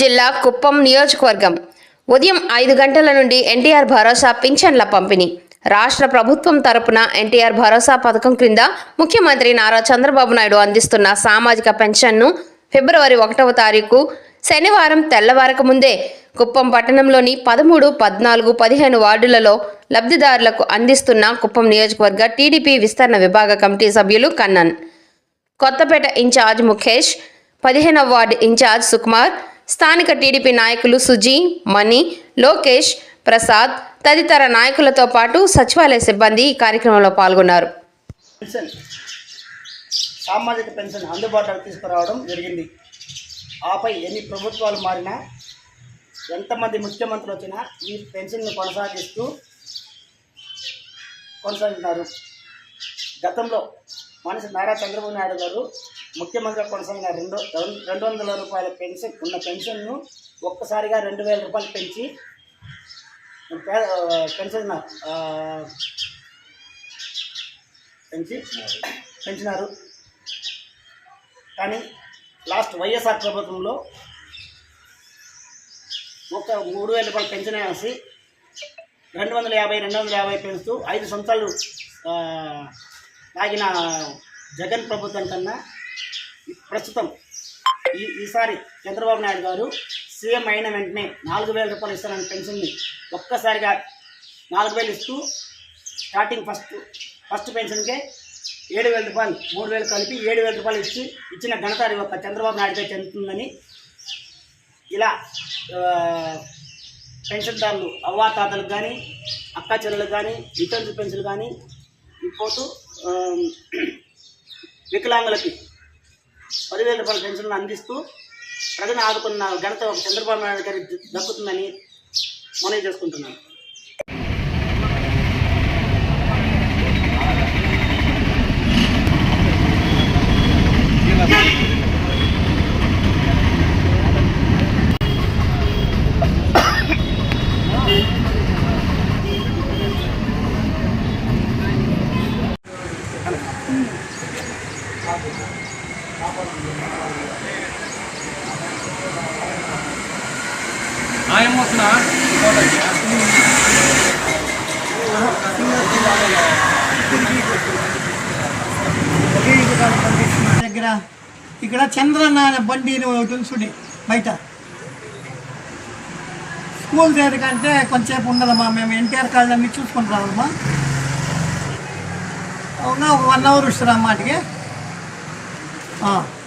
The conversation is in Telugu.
జిల్లా కుప్పం నియోజకవర్గం. ఉదయం ఐదు గంటల నుండి ఎన్టీఆర్ భరోసా పింఛన్ల పంపిణీ. రాష్ట్ర ప్రభుత్వం తరపున ఎన్టీఆర్ భరోసా పథకం క్రింద ముఖ్యమంత్రి నారా చంద్రబాబు నాయుడు అందిస్తున్న సామాజిక పెన్షన్ను ఫిబ్రవరి ఒకటవ తారీఖు శనివారం తెల్లవారక ముందే కుప్పం పట్టణంలోని పదమూడు పద్నాలుగు పదిహేను వార్డులలో లబ్ధిదారులకు అందిస్తున్న కుప్పం నియోజకవర్గ టీడీపీ విస్తరణ విభాగ కమిటీ సభ్యులు కన్నన్. కొత్తపేట ఇన్ఛార్జ్ ముఖేష్ పదిహేనవ వార్డు ఇన్ఛార్జ్ సుకుమార్ స్థానిక టీడీపీ నాయకులు సుజీ మణి లోకేష్ ప్రసాద్ తదితర నాయకులతో పాటు సచివాలయ సిబ్బంది ఈ కార్యక్రమంలో పాల్గొన్నారు. పెన్షన్. సామాజిక పెన్షన్ అందుబాటులోకి తీసుకురావడం జరిగింది. ఆపై ఎన్ని ప్రభుత్వాలు మారినా ఎంతమంది ముఖ్యమంత్రులు వచ్చినా ఈ పెన్షన్ను కొనసాగిస్తూ కొనసాగుతున్నారు. గతంలో మనిషి నారా చంద్రబాబు నాయుడు గారు ముఖ్యమంత్రి కొనసాగిన రెండు రెండు వందల రూపాయల పెన్షన్ ఉన్న పెన్షన్ను ఒక్కసారిగా రెండు వేల రూపాయలు పెంచి పెన్షన్ పెంచి పెంచినారు. కానీ లాస్ట్ వైఎస్ఆర్ ప్రభుత్వంలో ఒక మూడు వేల రూపాయలు పెన్షన్ వేసి రెండు వందల యాభై రెండు వందల యాభై పెంచుతూ ఐదు సంవత్సరాలు తాగిన జగన్ ప్రభుత్వం కన్నా ప్రస్తుతం ఈ ఈసారి చంద్రబాబు నాయుడు గారు సీఎం అయిన వెంటనే నాలుగు వేల రూపాయలు ఇస్తారని పెన్షన్ని ఒక్కసారిగా నాలుగు వేలు ఇస్తూ స్టార్టింగ్ ఫస్ట్ ఫస్ట్ పెన్షన్కే ఏడు వేల రూపాయలు మూడు వేలు కలిపి ఏడు వేల రూపాయలు ఇచ్చి ఇచ్చిన ఘనత ఒక చంద్రబాబు నాయుడుగా చెందుతుందని ఇలా పెన్షన్దారులు అవ్వాతాతలకు కానీ అక్క చెల్లెలకు కానీ వితంతు పెన్షన్లు కానీ పోతూ వికలాంగులకి పదివేల రూపాయల పెన్షన్లు అందిస్తూ ప్రజలను ఆదుకున్న ఘనత ఒక చంద్రబాబు నాయుడు గారికి దక్కుతుందని మనవి చేసుకుంటున్నాను. ఆయన వస్తున్నా దగ్గర ఇక్కడ చంద్రన్న అనే బండి అని బయట. స్కూల్ దగ్గరికంటే కొంచెంసేపు ఉండదమ్మా మేము ఎన్టీఆర్ కాలేజ్ అన్ని చూసుకుంటున్నామమ్మా అవునా ఒక వన్ అవర్ వస్తుంది 啊。